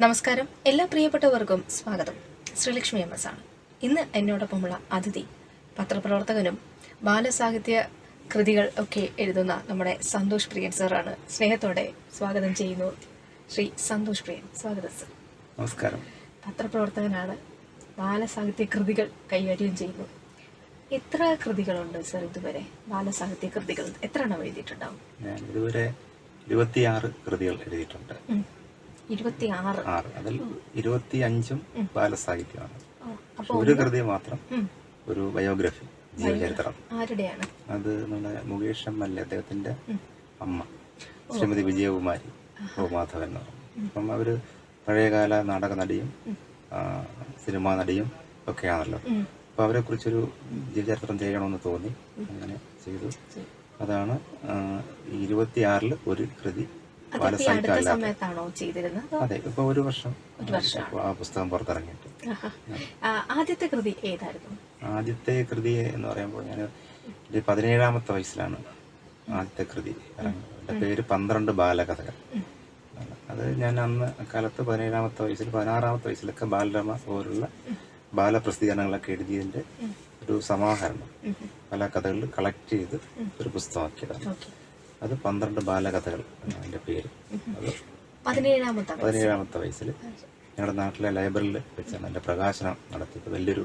നമസ്കാരം. എല്ലാ പ്രിയപ്പെട്ടവർക്കും സ്വാഗതം. ശ്രീലക്ഷ്മി എം എസ് ആണ്. ഇന്ന് എന്നോടൊപ്പമുള്ള അതിഥി പത്രപ്രവർത്തകനും ബാലസാഹിത്യ കൃതികൾ ഒക്കെ എഴുതുന്ന നമ്മുടെ സന്തോഷ് പ്രിയൻ സാറാണ്. സ്നേഹത്തോടെ സ്വാഗതം ചെയ്യുന്നു ശ്രീ സന്തോഷ് പ്രിയൻ. സ്വാഗതം സർ. നമസ്കാരം. പത്രപ്രവർത്തകനാണ് ബാലസാഹിത്യ കൃതികൾ കൈകാര്യം ചെയ്യുന്നു. എത്ര കൃതികളുണ്ട് സർ ഇതുവരെ? ബാലസാഹിത്യ കൃതികൾ എത്ര എണ്ണം എഴുതിയിട്ടുണ്ടാവും? ഞാൻ ഇതുവരെ ഇരുപത്തിയാറ് കൃതികൾ എഴുതിയിട്ടുണ്ട്. ആറ്. അതിൽ ഇരുപത്തി അഞ്ചും ബാലസാഹിത്യമാണ്. ഒരു കൃതി മാത്രം ഒരു ബയോഗ്രഫി ജീവചരിത്രം. അത് നമ്മുടെ മുകേഷ് എം എൽ അദ്ദേഹത്തിന്റെ അമ്മ. ശ്രീമതി വിജയകുമാരി ഗോമാധവൻ എന്ന് പറഞ്ഞു. അപ്പം അവർ പഴയകാല നാടക നടിയും സിനിമാ നടിയും ഒക്കെയാണല്ലോ. അപ്പൊ അവരെ കുറിച്ചൊരു ജീവചരിത്രം ചെയ്യണമെന്ന് തോന്നി. അങ്ങനെ ചെയ്തു. അതാണ് ഇരുപത്തിയാറിൽ ഒരു കൃതി സമയത്താണോ ചെയ്തിരുന്നത്? അതെ ഇപ്പൊ ഒരു വർഷം. ആ പുസ്തകം പുറത്തിറങ്ങിയിട്ട്. ആദ്യത്തെ കൃതി ഏതായിരുന്നു? ആദ്യത്തെ കൃതി എന്ന് പറയുമ്പോൾ ഞാൻ പതിനേഴാമത്തെ വയസ്സിലാണ് ആദ്യത്തെ കൃതി എന്റെ എന്റെ പേര് പന്ത്രണ്ട് ബാലകഥകൾ. അത് ഞാൻ അന്ന് കാലത്ത് പതിനേഴാമത്തെ വയസ്സിൽ പതിനാറാമത്തെ വയസ്സിലൊക്കെ ബാലരമ പോലുള്ള ബാലപ്രസിദ്ധീകരണങ്ങളൊക്കെ എഴുതിയതിന്റെ ഒരു സമാഹരണം പല കഥകളിൽ കളക്ട് ചെയ്ത് ഒരു പുസ്തകമാക്കിയതാണ്. അത് പന്ത്രണ്ട് ബാലകഥകൾ അതിന്റെ പേര്. അത് പതിനേഴാമത്തെ വയസ്സ്. പതിനേഴാമത്തെ വയസ്സിൽ ഞങ്ങളുടെ നാട്ടിലെ ലൈബ്രറിയിൽ വെച്ചാണ് അതിന്റെ പ്രകാശനം നടത്തിയത്. വലിയൊരു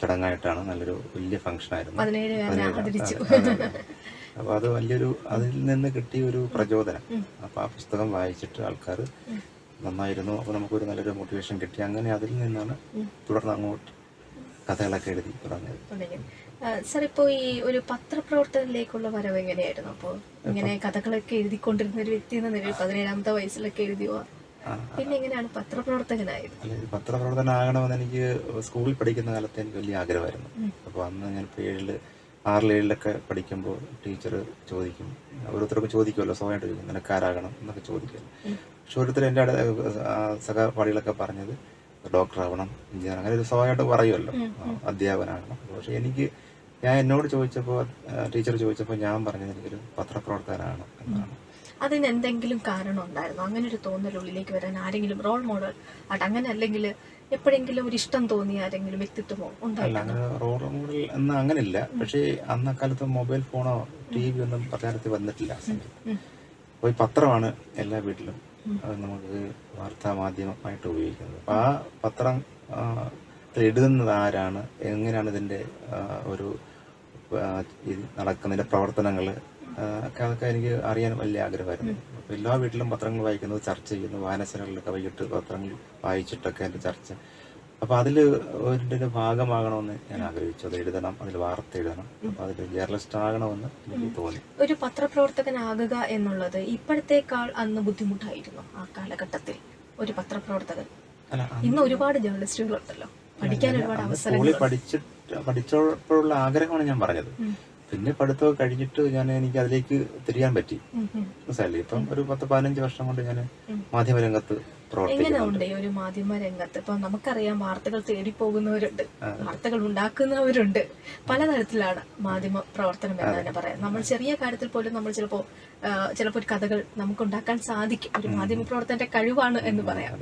ചടങ്ങായിട്ടാണ് നല്ലൊരു വലിയ ആദരിച്ചു. അപ്പോൾ അത് വലിയൊരു അതിൽ നിന്ന് കിട്ടിയ ഒരു പ്രചോദനം. അപ്പോൾ ആ പുസ്തകം വായിച്ചിട്ട് ആൾക്കാർ നന്നായിരുന്നു. അപ്പോൾ നമുക്കൊരു നല്ലൊരു മോട്ടിവേഷൻ കിട്ടി. അങ്ങനെ അതിൽ നിന്നാണ് തുടർന്ന് അങ്ങോട്ട് കഥകളൊക്കെ എഴുതി തുടങ്ങിയത്. സർ ഇപ്പോൾ ഈ ഒരു പത്രപ്രവർത്തനത്തിലേക്കുള്ള വരവ് എങ്ങനെയായിരുന്നു? അപ്പോൾ ഇങ്ങനെ കഥകളൊക്കെ എഴുതിക്കൊണ്ടിരുന്ന ഒരു വ്യക്തി എന്ന നിലയിൽ പതിനേഴാമത്തെ വയസ്സിലൊക്കെ എഴുതിയോ? പിന്നെ എങ്ങനെയാണ് പത്രപ്രവർത്തകനായത്? പത്രപ്രവർത്തനമാകണമെന്ന് എനിക്ക് സ്കൂളിൽ പഠിക്കുന്ന കാലത്ത് എനിക്ക് വലിയ ആഗ്രഹമായിരുന്നു. അപ്പോൾ അന്ന് ഞാൻ ഏഴിൽ ആറിൽ ഏഴിലൊക്കെ പഠിക്കുമ്പോൾ ടീച്ചർ ചോദിക്കും. ഓരോരുത്തർക്കും ചോദിക്കുമല്ലോ സ്വയമായിട്ട് ചോദിക്കും നിനക്കാരാകണം? എന്നൊക്കെ ചോദിക്കുമല്ലോ പക്ഷെ ഓരോരുത്തർ എന്റെ അടുത്ത് സഹപാഠികളൊക്കെ പറഞ്ഞത് ഡോക്ടർ ആവണം എഞ്ചിനീയർ അങ്ങനെ ഒരു സ്വയമായിട്ട് പറയുമല്ലോ. അധ്യാപനാകണം അധ്യാപകനാകണം. പക്ഷെ എനിക്ക് ഞാൻ എന്നോട് ചോദിച്ചപ്പോൾ ടീച്ചർ ചോദിച്ചപ്പോൾ ഞാൻ പറഞ്ഞത് എനിക്കൊരു പത്രപ്രവർത്തകനാണ് എന്നാണ്. അതിന് എന്തെങ്കിലും കാരണം ഉണ്ടായിരുന്നു? അങ്ങനെ ഒരു തോന്നൽ ഉള്ളിലേക്ക് വരാൻ ആരെങ്കിലും റോൾ മോഡൽ ആട്ടെ അങ്ങനെ അല്ലെങ്കിൽ എപ്പോഴെങ്കിലും ഒരു ഇഷ്ടം തോന്നിയ ആരെങ്കിലും വ്യക്തിത്വമോ അങ്ങനെ റോൾ മോഡൽ എന്ന് അങ്ങനില്ല പക്ഷേ അന്നക്കാലത്ത് മൊബൈൽ ഫോണോ ടി വി ഒന്നും പ്രചാരത്തിൽ വന്നിട്ടില്ല ഒരു പത്രമാണ് എല്ലാ വീട്ടിലും നമുക്ക് വാർത്താ മാധ്യമമായിട്ട് ഉപയോഗിക്കുന്നത്. അപ്പൊ ആ പത്രം എഴുതുന്നത് ആരാണ്? എങ്ങനെയാണ് ഇതിന്റെ ഒരു നടക്കുന്നതിന്റെ പ്രവർത്തനങ്ങൾ? ഒക്കെ അതൊക്കെ എനിക്ക് അറിയാൻ വലിയ ആഗ്രഹമായിരുന്നു. അപ്പോൾ എല്ലാ വീട്ടിലും പത്രങ്ങൾ വായിക്കുന്നത് ചർച്ച ചെയ്യുന്നു വായനശാലകളിലൊക്കെ വൈകിട്ട് പത്രങ്ങൾ വായിച്ചിട്ടൊക്കെ എന്റെ ചർച്ച. അപ്പോൾ അതിൽ ഒരു ഭാഗമാകണമെന്ന് ഞാൻ ആഗ്രഹിച്ചു. അത് എഴുതണം അതിൽ വാർത്ത എഴുതണം. അപ്പോൾ അതിൽ ജേർണലിസ്റ്റ് ആകണമെന്ന് എനിക്ക് തോന്നി. ഒരു പത്രപ്രവർത്തകനാകുക എന്നുള്ളത് ഇപ്പോഴത്തേക്കാൾ അന്ന് ബുദ്ധിമുട്ടായിരുന്നു ആ കാലഘട്ടത്തിൽ ഒരു പത്രപ്രവർത്തകൻ. ഇന്ന് ഒരുപാട് ജേർണലിസ്റ്റുകളുണ്ടല്ലോ. പഠിക്കാൻ ഒരുപാട് സ്കൂളിൽ പഠിച്ചിട്ട് പഠിച്ചപ്പോഴുള്ള ആഗ്രഹമാണ് ഞാൻ പറഞ്ഞത്. പിന്നെ പഠിത്തമൊക്കെ കഴിഞ്ഞിട്ട് ഞാൻ എനിക്ക് അതിലേക്ക് തിരിയാൻ പറ്റി. മനസ്സിലായില്ലേ? ഇപ്പം ഒരു പത്ത് പതിനഞ്ച് വർഷം കൊണ്ട് ഞാൻ മാധ്യമരംഗത്ത് എങ്ങനെ ഉണ്ട് ഈ ഒരു മാധ്യമ രംഗത്ത് ഇപ്പൊ നമുക്കറിയാം വാർത്തകൾ തേടി പോകുന്നവരുണ്ട്. വാർത്തകൾ ഉണ്ടാക്കുന്നവരുണ്ട്. പലതരത്തിലാണ് മാധ്യമ പ്രവർത്തനം എന്ന് തന്നെ പറയാം. നമ്മൾ ചെറിയ കാര്യത്തിൽ പോലും നമ്മൾ ചിലപ്പോ ചിലപ്പോൾ ചിലപ്പോ ഒരു കഥകൾ നമുക്ക് ഉണ്ടാക്കാൻ സാധിക്കും. ഒരു മാധ്യമ പ്രവർത്തനത്തിന്റെ കഴിവാണ് എന്ന് പറയാം.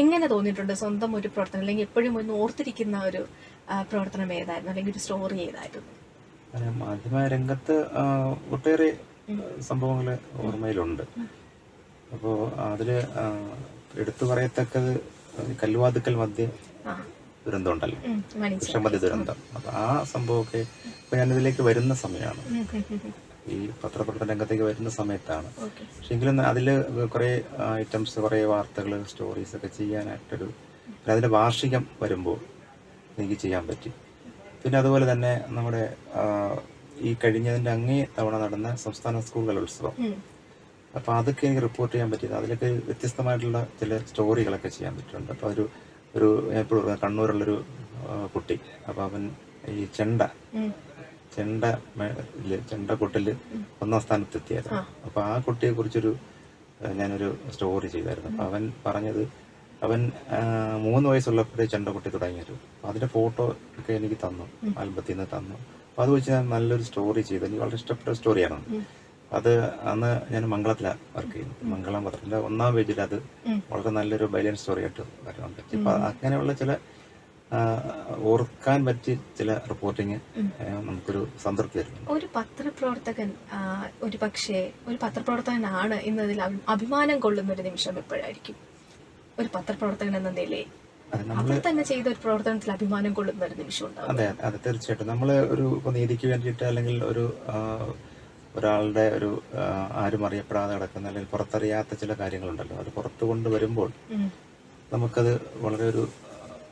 എങ്ങനെ തോന്നിയിട്ടുണ്ട് സ്വന്തം ഒരു പ്രവർത്തനം? അല്ലെങ്കിൽ എപ്പോഴും ഒന്ന് ഓർത്തിരിക്കുന്ന ഒരു പ്രവർത്തനം ഏതായിരുന്നു? അല്ലെങ്കിൽ ഒരു സ്റ്റോറി ഏതായിരുന്നു? മാധ്യമ രംഗത്ത് ഒട്ടേറെ സംഭവങ്ങൾ ഓർമ്മയിലുണ്ട്. അപ്പോൾ അതിൽ എടുത്തു പറയത്തക്കത് കല്ലുവാതുക്കൽ മധ്യ ദുരന്തം ഉണ്ടല്ലോ വിഷമതി ദുരന്തം. അപ്പൊ ആ സംഭവമൊക്കെ ഇപ്പൊ ഞാനിതിലേക്ക് വരുന്ന സമയമാണ്. ഈ പത്രപ്രവർത്തന രംഗത്തേക്ക് വരുന്ന സമയത്താണ്. പക്ഷെ എങ്കിലും അതിൽ കുറേ ഐറ്റംസ് കുറേ വാർത്തകൾ സ്റ്റോറീസ് ഒക്കെ ചെയ്യാനായിട്ടൊരു അതിന്റെ വാർഷികം വരുമ്പോൾ എനിക്ക് ചെയ്യാൻ പറ്റി. പിന്നെ അതുപോലെ തന്നെ നമ്മുടെ ഈ കഴിഞ്ഞതിന്റെ അങ്ങേ തവണ നടന്ന സംസ്ഥാന സ്കൂൾ കലോത്സവം അപ്പോൾ അപ്പൊ അതൊക്കെ എനിക്ക് റിപ്പോർട്ട് ചെയ്യാൻ പറ്റിയത്. അതിലൊക്കെ വ്യത്യസ്തമായിട്ടുള്ള ചില സ്റ്റോറികളൊക്കെ ചെയ്യാൻ പറ്റിയിട്ടുണ്ട്. അപ്പോൾ ഒരു ഒരു എപ്പോഴും കണ്ണൂരുള്ളൊരു കുട്ടി. അപ്പോൾ അവൻ ഈ ചെണ്ട. ചെണ്ട ചെണ്ട കൊട്ടിൽ ഒന്നാം സ്ഥാനത്തെത്തിയായിരുന്നു. അപ്പൊ ആ കുട്ടിയെ കുറിച്ചൊരു ഞാനൊരു സ്റ്റോറി ചെയ്തായിരുന്നു. അപ്പൊ അവൻ പറഞ്ഞത് അവൻ മൂന്ന് വയസ്സുള്ളപ്പോഴേ ചെണ്ട കുട്ടി തുടങ്ങിയത് അപ്പൊ അതിന്റെ ഫോട്ടോ ഒക്കെ എനിക്ക് തന്നു ആൽബത്തിൽ നിന്ന് തന്നു. അപ്പൊ അത് വെച്ച് ഞാൻ നല്ലൊരു സ്റ്റോറി ചെയ്തു. എനിക്ക് വളരെ ഇഷ്ടപ്പെട്ട സ്റ്റോറിയാണ് അത്. അന്ന് ഞാൻ മംഗളത്തിലാണ് വർക്ക് ചെയ്യുന്നത്. മംഗളം പത്രത്തിന്റെ ഒന്നാം പേജിൽ അത് വളരെ നല്ലൊരു ബൈലൻസ് സ്റ്റോറി ആയിട്ട് വരുന്നുണ്ട് അപ്പൊ അങ്ങനെയുള്ള ചില ഓർക്കാൻ പറ്റിയ ചില റിപ്പോർട്ടിങ് നമുക്കൊരു സംതൃപ്തി ഒരു പത്രപ്രവർത്തകൻ ഒരു പക്ഷേ ഒരു പത്രപ്രവർത്തകനാണ് എന്നതിൽ അഭിമാനം കൊള്ളുന്ന ഒരു നിമിഷം എപ്പോഴായിരിക്കും? ഒരു പത്രപ്രവർത്തകൻ എന്ന നിലയിൽ. അത് നമ്മൾ തന്നെ ചെയ്ത ഒരു പ്രവർത്തനത്തിൽ അഭിമാനം കൊള്ളുന്ന ഒരു നിമിഷം ഉണ്ടാവും. അതെ അതെ തീർച്ചയായിട്ടും. നമ്മൾ ഒരു നീതിക്ക് വേണ്ടിയിട്ട് അല്ലെങ്കിൽ ഒരു ഒരാളുടെ ഒരു ആരും അറിയപ്പെടാതെ കിടക്കുന്ന അല്ലെങ്കിൽ പുറത്തറിയാത്ത ചില കാര്യങ്ങളുണ്ടല്ലോ. അത് പുറത്തു കൊണ്ടുവരുമ്പോൾ നമുക്കത് വളരെ ഒരു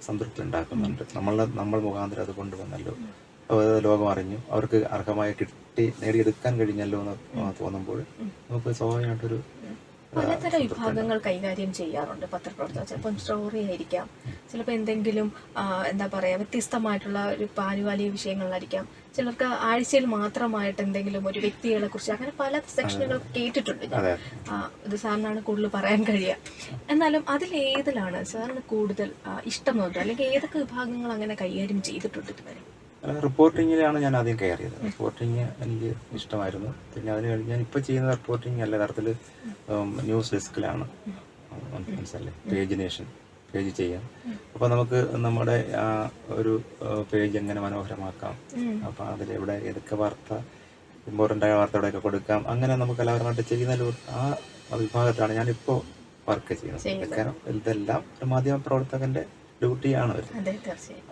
സംതൃപ്തി ഉണ്ടാക്കുന്നുണ്ട് നമ്മൾ നമ്മൾ മുഖാന്തരം അത് കൊണ്ടുവന്നല്ലോ. ലോകം അറിഞ്ഞു. അവർക്ക് അർഹമായി കിട്ടി നേടിയെടുക്കാൻ കഴിഞ്ഞല്ലോ എന്ന് തോന്നുമ്പോൾ നമുക്ക് സ്വാഭാവികമായിട്ടൊരു പലതരം വിഭാഗങ്ങൾ കൈകാര്യം ചെയ്യാറുണ്ട് പത്രപ്രവർത്തകർ. ചിലപ്പം സ്റ്റോറി ആയിരിക്കാം ചിലപ്പോൾ എന്തെങ്കിലും എന്താ പറയുക വ്യത്യസ്തമായിട്ടുള്ള ഒരു പാലുവാലിയ വിഷയങ്ങളായിരിക്കാം ചിലർക്ക് ആഴ്ചയിൽ മാത്രമായിട്ട് എന്തെങ്കിലും ഒരു വ്യക്തികളെ കുറിച്ച് അങ്ങനെ പല സെക്ഷനുകൾ കേട്ടിട്ടുണ്ട് ഇത് സാറിനാണ് കൂടുതൽ പറയാൻ കഴിയുക. എന്നാലും അതിലേതിലാണ് സാറിന് കൂടുതൽ ഇഷ്ടം തോന്നുന്നത്? അല്ലെങ്കിൽ ഏതൊക്കെ വിഭാഗങ്ങൾ അങ്ങനെ കൈകാര്യം ചെയ്തിട്ടുണ്ട് ഇതുവരെ? റിപ്പോർട്ടിങ്ങിലാണ് ഞാൻ ആദ്യം കയറിയത്. റിപ്പോർട്ടിങ് എനിക്ക് ഇഷ്ടമായിരുന്നു. പിന്നെ അതിന് കഴിഞ്ഞ് ഞാൻ ഇപ്പോൾ ചെയ്യുന്ന റിപ്പോർട്ടിങ് അല്ല തരത്തിൽ ന്യൂസ് ഡെസ്കിലാണ് മനസ്സിലല്ലേ പേജ് നേഷൻ പേജ് ചെയ്യാം അപ്പോൾ നമുക്ക് നമ്മുടെ ആ ഒരു പേജ് എങ്ങനെ മനോഹരമാക്കാം. അപ്പോൾ അതിലെവിടെ ഏതൊക്കെ വാർത്ത ഇമ്പോർട്ടന്റ് ആയ വാർത്ത എവിടെയൊക്കെ കൊടുക്കാം? അങ്ങനെ നമുക്ക് എല്ലാവരുമായിട്ട് ചെയ്യുന്ന ആ വിഭാഗത്തിലാണ് ഞാനിപ്പോൾ വർക്ക് ചെയ്യുന്നത്. കാരണം ഇതെല്ലാം ഒരു മാധ്യമ പ്രവർത്തകന്റെ ഡ്യൂട്ടിയാണ് ആണ് അതെ തീർച്ചയായും.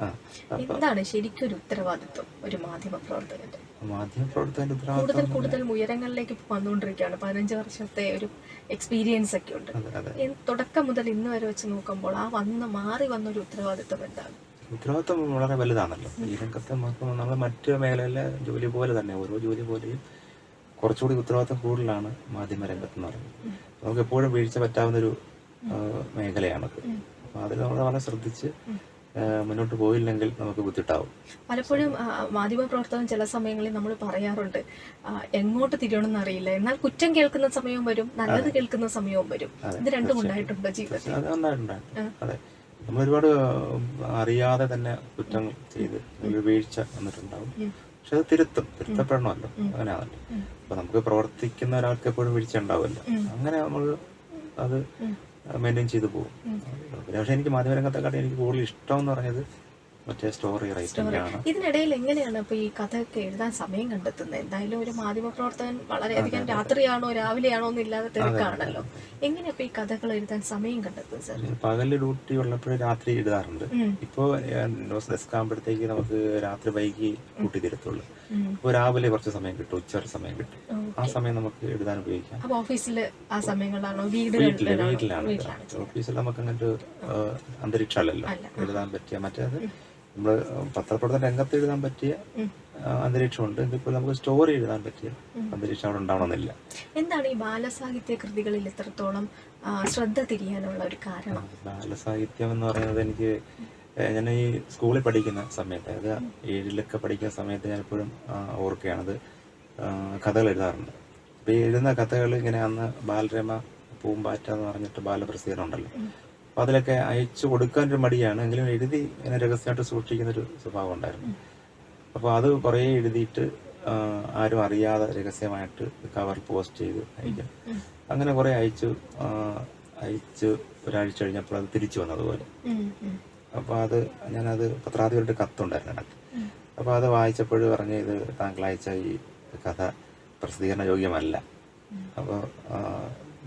എന്താണ് ശരിക്കും ഒരു ഉത്തരവാദിത്വം ഒരു മാധ്യമ പ്രവർത്തകന്റെ മാധ്യമ പ്രവർത്തകന്റെ കൂടുതൽ കൂടുതൽ ഉയരങ്ങളിലേക്ക് വന്നുകൊണ്ടിരിക്കുകയാണ്. പതിനഞ്ച് വർഷത്തെ ഒരു എക്സ്പീരിയൻസ് ഒക്കെ ഉണ്ട്. തുടക്കം മുതൽ ഇന്ന് വരെ വെച്ച് നോക്കുമ്പോൾ ആ വന്ന് മാറി വന്ന ഒരു ഉത്തരവാദിത്വം എന്താണ്? ഉത്തരവാദിത്വം വളരെ വലുതാണല്ലോ. ഈ രംഗത്ത് നമുക്ക് നമ്മൾ മറ്റു മേഖലയിലെ ജോലി പോലെ തന്നെ ഓരോ ജോലി പോലെയും കുറച്ചുകൂടി ഉത്തരവാദിത്വം കൂടുതലാണ് മാധ്യമ രംഗത്ത് എന്ന് പറയുന്നത് നമുക്ക് എപ്പോഴും വീഴ്ച പറ്റാവുന്ന ഒരു മേഖലയാണത്. അപ്പോൾ അതിൽ നമ്മൾ വളരെ ശ്രദ്ധിച്ച് മുന്നോട്ട് പോയില്ലെങ്കിൽ നമുക്ക് ബുദ്ധിട്ടാവും പലപ്പോഴും മാധ്യമ പ്രവർത്തകൻ ചില സമയങ്ങളിൽ നമ്മൾ പറയാറുണ്ട് എങ്ങോട്ട് തിരിയണമെന്ന് അറിയില്ല. എന്നാൽ കുറ്റം കേൾക്കുന്ന സമയവും വരും നല്ലത് കേൾക്കുന്ന സമയവും വരും. ഇത് രണ്ടും ഉണ്ടായിട്ടുണ്ട് ജീവിതത്തിൽ. അത് നമ്മൾ ഒരുപാട് അറിയാതെ തന്നെ കുറ്റങ്ങൾ ചെയ്ത് വീഴ്ച വന്നിട്ടുണ്ടാവും. പക്ഷെ അത് തിരുത്തും തിരുത്തപ്പെടണമല്ലോ. അങ്ങനെയാണല്ലോ. അപ്പൊ നമുക്ക് പ്രവർത്തിക്കുന്ന ഒരാൾക്ക് എപ്പോഴും വീഴ്ച ഉണ്ടാവുമല്ലോ. അങ്ങനെ നമ്മൾ അത് മെയിന്റെയിൻ ചെയ്തു പോകും. പിന്നെ പക്ഷേ എനിക്ക് മാധ്യമരംഗത്തെക്കാട്ടും എനിക്ക് കൂടുതൽ ഇഷ്ടം എന്ന് പറഞ്ഞത് മറ്റേ സ്റ്റോറി റൈറ്റിംഗ് ആണ്. ഇതിനിടയിൽ എങ്ങനെയാണ് ഇപ്പൊ ഈ കഥയൊക്കെ എഴുതാൻ സമയം കണ്ടെത്തുന്നത്? എന്തായാലും ഒരു മാധ്യമ പ്രവർത്തകൻ വളരെയധികം രാത്രിയാണോ രാവിലെയാണോ എന്നില്ലാതെ തിരക്കാണല്ലോ. എങ്ങനെയാ ഈ കഥകൾ എഴുതാൻ സമയം കണ്ടെത്തുന്നത് സാർ പകൽ ഡ്യൂട്ടി ഉള്ളപ്പോഴേ രാത്രി എഴുതാറുണ്ട്. ഇപ്പൊ ന്യൂസ് ഡെസ്ക് ആകുമ്പോഴത്തേക്ക് നമുക്ക് രാത്രി വൈകി കൂട്ടി തരത്തുള്ളൂ. അപ്പോൾ രാവിലെ കുറച്ച് സമയം കിട്ടും ഉച്ച സമയം കിട്ടും. ആ സമയം നമുക്ക് എഴുതാൻ ഉപയോഗിക്കാം. അപ്പൊ ഓഫീസിൽ ആ സമയങ്ങളിലാണോ വീട്ടിൽ വീട്ടിലാണ്. ഓഫീസിൽ നമുക്ക് അങ്ങനെ അന്തരീക്ഷമല്ലല്ലോ. എഴുതാൻ പറ്റിയ മറ്റേത് നമ്മൾ പത്രപ്രവർത്തന രംഗത്ത് എഴുതാൻ പറ്റിയ അന്തരീക്ഷമുണ്ട്. ഇതിപ്പോൾ നമുക്ക് സ്റ്റോറി എഴുതാൻ പറ്റിയ അന്തരീക്ഷം അവിടെ ഉണ്ടാവണമെന്നില്ല. എന്താണ് ഈ ബാലസാഹിത്യ കൃതികളിൽ ഇത്രത്തോളം ശ്രദ്ധ തിരിയാനുള്ള ഒരു കാരണം? ബാലസാഹിത്യം എന്ന് പറയുന്നത് എനിക്ക് ഞാൻ ഈ സ്കൂളിൽ പഠിക്കുന്ന സമയത്ത് അതായത് ഏഴിലൊക്കെ പഠിക്കുന്ന സമയത്ത് ഞാൻ എപ്പോഴും ഓർക്കുകയാണത് കഥകൾ എഴുതാറുണ്ട്. അപ്പോൾ ഈ എഴുതുന്ന കഥകൾ ഇങ്ങനെ അന്ന് ബാലരമ പൂമ്പാറ്റ എന്ന് പറഞ്ഞിട്ട് ബാലപ്രസിദ്ധീകരണം ഉണ്ടല്ലോ അപ്പോൾ അതിലൊക്കെ അയച്ചു കൊടുക്കാനൊരു മടിയാണ്. എങ്കിലും എഴുതി ഇങ്ങനെ രഹസ്യമായിട്ട് സൂക്ഷിക്കുന്നൊരു സ്വഭാവം ഉണ്ടായിരുന്നു. അപ്പോൾ അത് കുറേ എഴുതിയിട്ട് ആരും അറിയാതെ രഹസ്യമായിട്ട് കവർ പോസ്റ്റ് ചെയ്ത് അയക്കും. അങ്ങനെ കുറേ അയച്ചു അയച്ച് ഒരാഴ്ച കഴിഞ്ഞപ്പോൾ അത് തിരിച്ചു വന്നതുപോലെ. അപ്പോൾ അത് ഞാനത് പത്രാധിപരുടെ കത്തുണ്ടായിരുന്നു ഇടയ്ക്ക് അപ്പോൾ അത് വായിച്ചപ്പോൾ പറഞ്ഞ് ഇത് താങ്കൾ അയച്ച ഈ കഥ പ്രസിദ്ധീകരണ യോഗ്യമല്ല. അപ്പോൾ